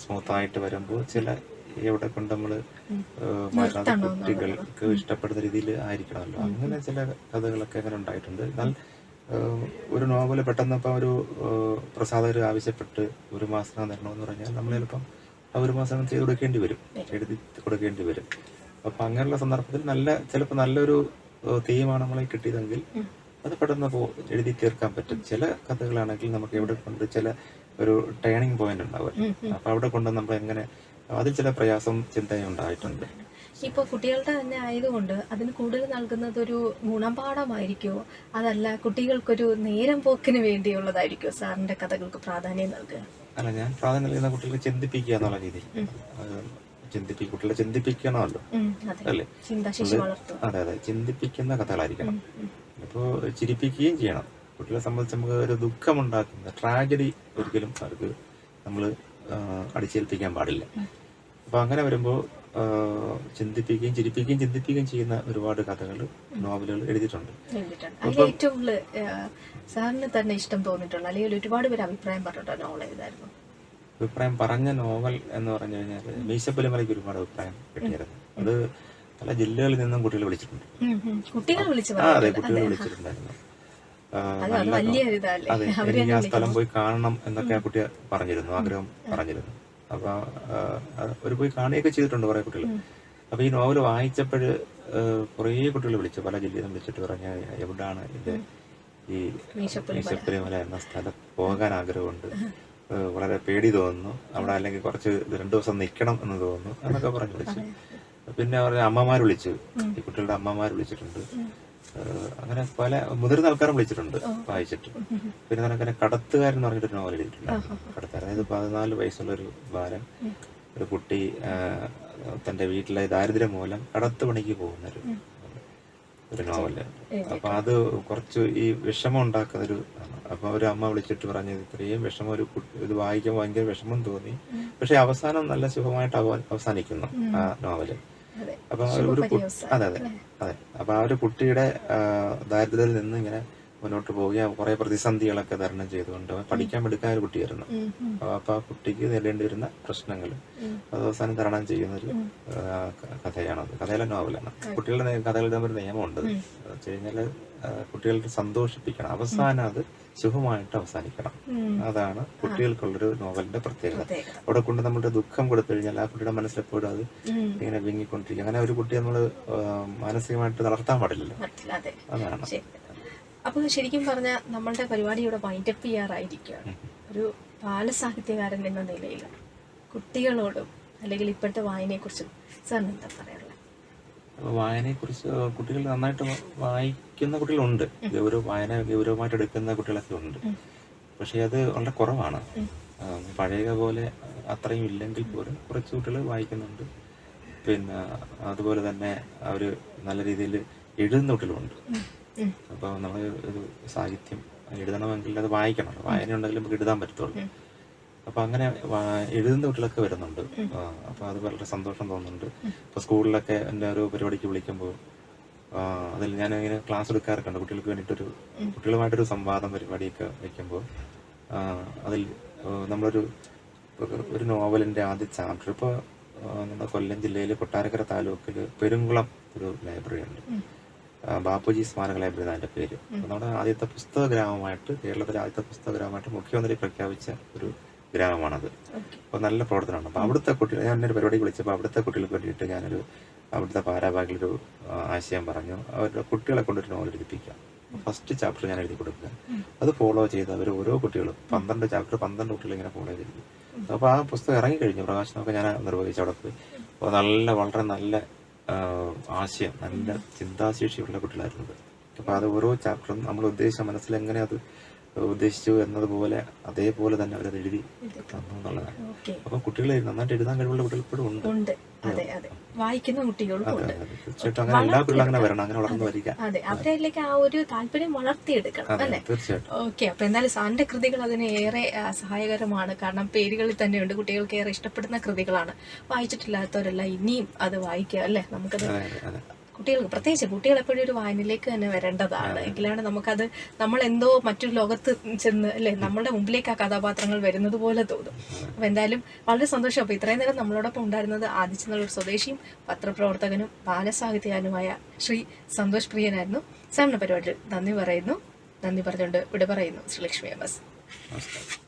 സ്മൂത്ത് ആയിട്ട് വരുമ്പോൾ ചില എവിടെ കൊണ്ട് നമ്മൾ ഏഹ്, കുട്ടികൾക്ക് ഇഷ്ടപ്പെടുന്ന രീതിയിൽ ആയിരിക്കണമല്ലോ. അങ്ങനെ ചില കഥകളൊക്കെ അങ്ങനെ ഉണ്ടായിട്ടുണ്ട്. എന്നാൽ ഒരു നോവൽ പെട്ടെന്ന് ഇപ്പം ഒരു പ്രസാദകർ ആവശ്യപ്പെട്ട് ഒരു മാസം തരണമെന്ന് പറഞ്ഞാൽ നമ്മൾ ചിലപ്പം ആ ഒരു മാസം ചെയ്ത് കൊടുക്കേണ്ടി വരും. എഴുതി കൊടുക്കേണ്ടി വരും. അപ്പൊ അങ്ങനെയുള്ള സന്ദർഭത്തിൽ നല്ല ചിലപ്പോൾ നല്ലൊരു തീയമാണ് നമ്മളെ കിട്ടിയതെങ്കിൽ അത് പെട്ടെന്ന് പോ എഴുതി തീർക്കാൻ പറ്റും. ചില കഥകളാണെങ്കിൽ നമുക്ക് എവിടെ കൊണ്ട് ചില ഒരു ടേണിംഗ് പോയിന്റ് ഉണ്ടാവും അപ്പൊ അവിടെ കൊണ്ട് നമ്മൾ എങ്ങനെ അതിൽ ചില പ്രയാസം ചിന്തയും ഉണ്ടായിട്ടുണ്ട്. ഇപ്പൊ കുട്ടികളുടെ തന്നെ ആയതുകൊണ്ട് അതിന് കൂടുതൽ നൽകുന്നത് ഒരു ഗുണപാഠമായിരിക്കുമോ അതല്ല കുട്ടികൾക്കൊരു നേരം പോക്കിന് വേണ്ടിയുള്ളതായിരിക്കുമോ സാറിന്റെ കഥകൾക്ക് പ്രാധാന്യം നൽകുക? അല്ല ഞാൻ പ്രാധാന്യം നൽകുന്ന കുട്ടികൾക്ക് ചിന്തിപ്പിക്കുക എന്നുള്ള രീതി. ചിന്തിപ്പിക്കുക കുട്ടികളെ ചിന്തിപ്പിക്കണമല്ലോ. അല്ലേ? അതെ അതെ ചിന്തിപ്പിക്കുന്ന കഥകളായിരിക്കണം. അപ്പോൾ ചിരിപ്പിക്കുകയും ചെയ്യണം. കുട്ടികളെ സംബന്ധിച്ച് നമുക്ക് ഒരു ദുഃഖമുണ്ടാക്കുന്ന ട്രാജഡി ഒരിക്കലും അവർക്ക് നമ്മൾ അടിച്ചേൽപ്പിക്കാൻ പാടില്ല. അപ്പൊ അങ്ങനെ വരുമ്പോൾ ചിന്തിപ്പിക്കുകയും ചിരിപ്പിക്കുകയും ചിന്തിപ്പിക്കുകയും ചെയ്യുന്ന ഒരുപാട് കഥകൾ നോവലുകൾ എഴുതിയിട്ടുണ്ട്. അതിൽ ഏറ്റവും സാറിന് തന്നെ ഇഷ്ടം തോന്നിയിട്ടുള്ള അല്ലെങ്കിൽ ഒരുപാട് പേര് അഭിപ്രായം നോവൽ ഏതായിരുന്നു? അഭിപ്രായം പറഞ്ഞ നോവൽ എന്ന് പറഞ്ഞു കഴിഞ്ഞാൽ മീശപ്പുലിമലയ്ക്ക് ഒരുപാട് അഭിപ്രായം കിട്ടിയായിരുന്നു അത് പല ജില്ലകളിൽ നിന്നും കുട്ടികൾ വിളിച്ചിട്ടുണ്ട്. കുട്ടികൾ അതെ കുട്ടികൾ വിളിച്ചിട്ടുണ്ടായിരുന്നു. അത് എനിക്ക് ആ സ്ഥലം പോയി കാണണം എന്നൊക്കെ ആ കുട്ടി പറഞ്ഞിരുന്നു ആഗ്രഹം പറഞ്ഞിരുന്നു. അപ്പൊ ഒരു പോയി കാണുകയൊക്കെ ചെയ്തിട്ടുണ്ട് കുറെ കുട്ടികൾ അപ്പൊ ഈ നോവൽ വായിച്ചപ്പോഴ് കുറേ കുട്ടികൾ വിളിച്ചു പല ജില്ലയിൽ നിന്ന് വിളിച്ചിട്ട് പറഞ്ഞ എവിടാണ് ഇത്? ഈ മീശപ്പുലിമല എന്ന സ്ഥലം പോകാൻ ആഗ്രഹമുണ്ട്. വളരെ പേടി തോന്നുന്നു. അവിടെ അല്ലെങ്കിൽ കുറച്ച് രണ്ടു ദിവസം നിൽക്കണം എന്ന് തോന്നുന്നു എന്നൊക്കെ പറഞ്ഞു വിളിച്ചു. പിന്നെ പറഞ്ഞ അമ്മമാർ വിളിച്ചു. ഈ കുട്ടികളുടെ അമ്മമാർ വിളിച്ചിട്ടുണ്ട്. അങ്ങനെ പല മുതിർന്ന ആൾക്കാരും വിളിച്ചിട്ടുണ്ട് വായിച്ചിട്ട്. പിന്നെ നിനക്കനെ കടത്തുകാരൻ എന്ന് പറഞ്ഞിട്ട് നോവൽ എഴുതിയിട്ടുണ്ട് കടത്തുകാരൻ അതായത് പതിനാല് വയസ്സുള്ള ഒരു ബാലൻ ഒരു കുട്ടി തന്റെ വീട്ടിലെ ദാരിദ്ര്യം മൂലം കടത്ത് പണിക്ക് പോകുന്ന ഒരു ഒരു നോവൽ അപ്പൊ അത് കുറച്ച് ഈ വിഷമം ഉണ്ടാക്കുന്ന ഒരു അപ്പൊ ഒരു അമ്മ വിളിച്ചിട്ട് പറഞ്ഞത് ഇത്രയും വിഷമം ഒരു ഇത് വായിക്കുമ്പോൾ ഭയങ്കര വിഷമം തോന്നി. പക്ഷെ അവസാനം നല്ല സുഖമായിട്ട് അവസാനിക്കുന്നു ആ നോവൽ അപ്പൊ ഒരു കു- അതെ അതെ. അതെ. അപ്പൊ ആ ഒരു കുട്ടിയുടെ ആ, ദാരിദ്ര്യത്തിൽ നിന്ന് ഇങ്ങനെ മുന്നോട്ട് പോവുക കുറെ പ്രതിസന്ധികളൊക്കെ തരണം ചെയ്തുകൊണ്ട് പഠിക്കാൻ എടുക്കാൻ ഒരു കുട്ടിയായിരുന്നു. അപ്പൊ ആ കുട്ടിക്ക് നേരിടേണ്ടി വരുന്ന പ്രശ്നങ്ങൾ അത് അവസാനം തരണം ചെയ്യുന്ന ഒരു കഥയാണ് അത് കഥയാണത്. കഥയിലെ നോവലാണ്. കുട്ടികളുടെ കഥകൾ ഒരു നിയമമുണ്ട്. വെച്ച് കഴിഞ്ഞാൽ കുട്ടികളുടെ സന്തോഷിപ്പിക്കണം. അവസാനം അത് ശുഭമായിട്ട് അവസാനിക്കണം. അതാണ് കുട്ടികൾക്കുള്ളൊരു നോവലിന്റെ പ്രത്യേകത. അവിടെ കൊണ്ട് നമ്മുടെ ദുഃഖം കൊടുത്തു കഴിഞ്ഞാൽ ആ കുട്ടിയുടെ മനസ്സിലെപ്പോഴും അത്. ഇങ്ങനെ വിങ്ങിക്കൊണ്ടിരിക്കും. അങ്ങനെ ഒരു കുട്ടിയെ നമ്മൾ മാനസികമായിട്ട് തളർത്താൻ പാടില്ലല്ലോ. അതെ. അതാണ്. അപ്പൊ ശരിക്കും പറഞ്ഞ നമ്മളുടെ പരിപാടി ഇവിടെ വൈൻഡപ്പ് ചെയ്യാറായിരിക്കുകയാണ്. ഒരു ബാലസാഹിത്യകാരൻ എന്ന നിലയിൽ കുട്ടികളോടും അല്ലെങ്കിൽ ഇപ്പോഴത്തെ വായനയെക്കുറിച്ചും സാറിന് എന്താ അപ്പൊ വായനയെക്കുറിച്ച് കുട്ടികൾ നന്നായിട്ട് വായിക്കുന്ന കുട്ടികളുണ്ട്. ഗൗരവ വായന ഗൗരവമായിട്ട് എടുക്കുന്ന കുട്ടികളൊക്കെ ഉണ്ട്. പക്ഷെ അത് വളരെ കുറവാണ്. പഴയ പോലെ അത്രയും ഇല്ലെങ്കിൽ പോലും കുറച്ച് കുട്ടികൾ വായിക്കുന്നുണ്ട്. പിന്നെ അതുപോലെ തന്നെ അവർ നല്ല രീതിയിൽ എഴുതുന്ന കുട്ടികളുണ്ട്. അപ്പോൾ നമ്മൾ ഒരു സാഹിത്യം എഴുതണമെങ്കിൽ അത് വായിക്കണം. വായന ഉണ്ടെങ്കിൽ നമുക്ക് എഴുതാൻ പറ്റത്തുള്ളൂ. അപ്പൊ അങ്ങനെ എഴുതുന്ന കുട്ടികളൊക്കെ വരുന്നുണ്ട്. അപ്പൊ അത് വളരെ സന്തോഷം തോന്നുന്നുണ്ട്. ഇപ്പൊ സ്കൂളിലൊക്കെ എന്റെ ഒരു പരിപാടിക്ക് വിളിക്കുമ്പോൾ അതിൽ ഞാൻ ഇങ്ങനെ ക്ലാസ് എടുക്കാറൊക്കെ കുട്ടികൾക്ക് വേണ്ടിയിട്ടൊരു കുട്ടികളുമായിട്ടൊരു സംവാദം പരിപാടിയൊക്കെ വെക്കുമ്പോൾ അതിൽ നമ്മളൊരു ഒരു നോവലിന്റെ ആദ്യ ചാപ്റ്റർ. ഇപ്പോൾ നമ്മുടെ കൊല്ലം ജില്ലയിൽ കൊട്ടാരക്കര താലൂക്കിൽ പെരുങ്കുളം ഒരു ലൈബ്രറി ഉണ്ട്. ബാപ്പുജി സ്മാരക ലൈബ്രറി അതിന്റെ പേര്. നമ്മുടെ ആദ്യത്തെ പുസ്തക ഗ്രാമമായിട്ട് കേരളത്തിലെ ആദ്യത്തെ പുസ്തക ഗ്രാമമായിട്ട് മുഖ്യമന്ത്രി പ്രഖ്യാപിച്ച ഒരു ഗ്രാമമാണത്. അപ്പൊ അപ്പോൾ നല്ല പ്രവർത്തനമാണ്. അപ്പോൾ അവിടുത്തെ കുട്ടികൾ ഞാൻ ഒരു പരിപാടി വിളിച്ചപ്പോൾ അവിടുത്തെ കുട്ടികൾക്ക് വേണ്ടിയിട്ട് ഞാനൊരു അവിടുത്തെ പാരാഭാഗിലൊരു ആശയം പറഞ്ഞു. അവരുടെ കുട്ടികളെ കൊണ്ടൊരു നോവൽ എഴുതിപ്പിക്കാം ഫസ്റ്റ് ചാപ്റ്റർ ഞാൻ എഴുതി കൊടുക്കുക. അത് ഫോളോ ചെയ്ത് അവർ ഓരോ കുട്ടികളും പന്ത്രണ്ട് ചാപ്റ്റർ പന്ത്രണ്ട് കുട്ടികൾ ഇങ്ങനെ ഫോളോ ചെയ്തു അപ്പോൾ ആ പുസ്തകം ഇറങ്ങി കഴിഞ്ഞു. പ്രകാശനമൊക്കെ ഞാൻ നിർവഹിച്ചു അവിടെ പോയി. അപ്പോൾ നല്ല വളരെ നല്ല ആശയം നല്ല ചിന്താശേഷിയുള്ള കുട്ടികളായിരുന്നു അപ്പോൾ അത് ഓരോ ചാപ്റ്ററും നമ്മൾ ഉദ്ദേശിച്ച മനസ്സിൽ എങ്ങനെ അത് ഉദ്ദേശിച്ചു എന്നതുപോലെ അതേപോലെ തന്നെ അവരത് എഴുതി തന്നു എന്നുള്ളതാണ് അപ്പൊ കുട്ടികൾ നന്നായിട്ട് എഴുതാൻ കഴിവുള്ള കുട്ടികൾ ഇപ്പോഴും ഉണ്ട്. അതെ അതെ. വായിക്കുന്ന കുട്ടികളും ഉണ്ട്. തീർച്ചയായിട്ടും അങ്ങനെ എല്ലാ കുട്ടികളും അങ്ങനെ വരണം അങ്ങനെ വളർന്നു വരിക. അതെ അവരിലേക്ക് ആ ഒരു താല്പര്യം വളർത്തിയെടുക്കണം അല്ലെ? തീർച്ചയായിട്ടും. ഓക്കെ അപ്പൊ എന്നാലും സാറിന്റെ കൃതികൾ അതിന് ഏറെ സഹായകരമാണ്. കാരണം പേരുകളിൽ തന്നെയുണ്ട്. കുട്ടികൾക്ക് ഏറെ ഇഷ്ടപ്പെടുന്ന കൃതികളാണ്. വായിച്ചിട്ടില്ലാത്തവരല്ല ഇനിയും അത് വായിക്കുക അല്ലെ? നമുക്കത് കുട്ടികൾക്ക് പ്രത്യേകിച്ച് കുട്ടികൾ എപ്പോഴും ഒരു വായനയിലേക്ക് തന്നെ വരേണ്ടതാണ്. എങ്കിലാണ് നമുക്കത് നമ്മൾ എന്തോ മറ്റൊരു ലോകത്ത് ചെന്ന് അല്ലെ നമ്മുടെ മുമ്പിലേക്ക് ആ കഥാപാത്രങ്ങൾ വരുന്നത് പോലെ തോന്നും. അപ്പൊ എന്തായാലും വളരെ സന്തോഷം. അപ്പോൾ ഇത്രയും നേരം നമ്മളോടൊപ്പം ഉണ്ടായിരുന്നത് ഒരു സ്വദേശിയും പത്രപ്രവർത്തകനും ബാലസാഹിത്യകാരനുമായ ശ്രീ സന്തോഷ് പ്രിയനായിരുന്നു. സാറിന്റെ പരിപാടിയിൽ നന്ദി പറയുന്നു. നന്ദി പറഞ്ഞുകൊണ്ട് ഇവിടെ പറയുന്നു ശ്രീലക്ഷ്മി എം എസ്. നമസ്കാരം.